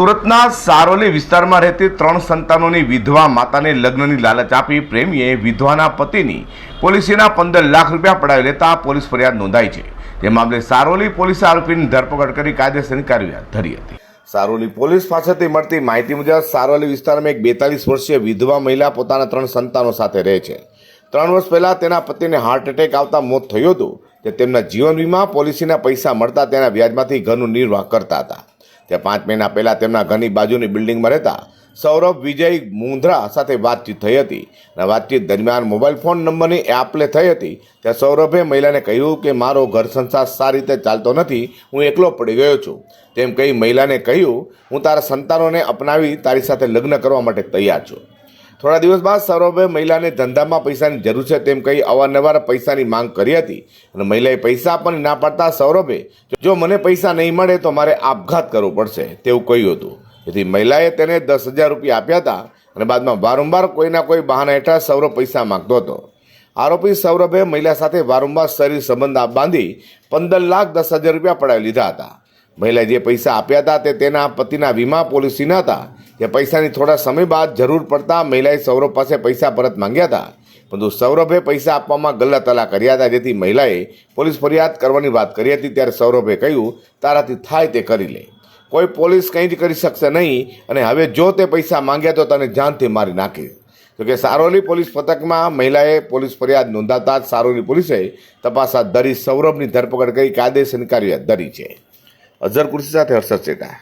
સુરતના સારોલી વિસ્તારમાં રહેતી ત્રણ સંતાનોની વિધવા માતાને લગ્નની લાલચ આપી પ્રેમીએ વિધવાના પતિની પોલિસીના પંદર લાખ રૂપિયા પડાવી લેતા પોલીસ ફરિયાદ નોંધાઈ છે. જે મામલે સારોલી પોલીસે આરોપીની ધરપકડ કરી કાયદેસરની કાર્યવાહી ધરી હતી. સારોલી પોલીસ પાસેથી મળતી માહિતી મુજબ સારોલી વિસ્તારમાં એક બેતાલીસ વર્ષીય વિધવા મહિલા પોતાના ત્રણ સંતાનો સાથે રહે છે. ત્રણ વર્ષ પહેલાં તેના પતિને હાર્ટ એટેક આવતા મોત થયું હતું તે તેમના જીવન વીમા પોલિસીના પૈસા મળતા તેના વ્યાજમાંથી ઘરનું નિર્વાહ કરતા હતા. તે પાંચ મહિના પહેલાં તેમના ઘરની બાજુની બિલ્ડિંગમાં રહેતા સૌરભ વિજય મુંદ્રા સાથે વાતચીત થઈ હતી. અને વાતચીત દરમિયાન મોબાઈલ ફોન નંબરની આપલે થઈ હતી. ત્યાં સૌરભે મહિલાને કહ્યું કે, મારો ઘર સંસાર સારી રીતે ચાલતો નથી. હું એકલો પડી ગયો છું. તેમ કહી મહિલાને કહ્યું, હું તારા સંતાનોને અપનાવી તારી સાથે લગ્ન કરવા માટે તૈયાર છું. થોડા દિવસ બાદ સૌરભે મહિલાને ધંધામાં પૈસાની જરૂર છે તેમ કહી અવારનવાર પૈસાની માંગ કરી હતી. અને મહિલાએ પૈસા આપવાની ના પાડતા સૌરભે જો મને પૈસા નહીં મળે તો મારે આપઘાત કરવો પડશે તેવું કહ્યું હતું. જેથી મહિલાએ તેને દસ હજાર રૂપિયા આપ્યા હતા અને બાદમાં વારંવાર કોઈના કોઈ બહાના હેઠળ સૌરભ પૈસા માંગતો હતો. આરોપી સૌરભે મહિલા સાથે વારંવાર શરીર સંબંધ બાંધી પંદર લાખ દસ હજાર રૂપિયા પડાવી લીધા હતા. મહિલાએ જે પૈસા આપ્યા હતા તે તેના પતિના વીમા પોલિસીના હતા. જે પૈસાની થોડા સમય બાદ જરૂર પડતા મહિલાએ સૌરભ પાસે પૈસા પરત માંગ્યા હતા. પરંતુ સૌરભે પૈસા આપવામાં ગલ્લા તલા કર્યા હતા, જેથી મહિલાએ પોલીસ ફરિયાદ કરવાની વાત કરી હતી. ત્યારે સૌરભે કહ્યું, તારાથી થાય તે કરી લે. કોઈ પોલીસ કંઈ જ કરી શકશે નહીં અને હવે જો તે પૈસા માંગ્યા તો તને જાનથી મારી નાખી. કે સારોલી પોલીસ પથકમાં મહિલાએ પોલીસ ફરિયાદ નોંધાતા જ સારોલી પોલીસે તપાસ હાથ ધરી સૌરભની ધરપકડ કરી કાયદેસરની કાર્યવાહી ધરી છે. અઝર કુર્સી સાથે હર્ષદ સેટા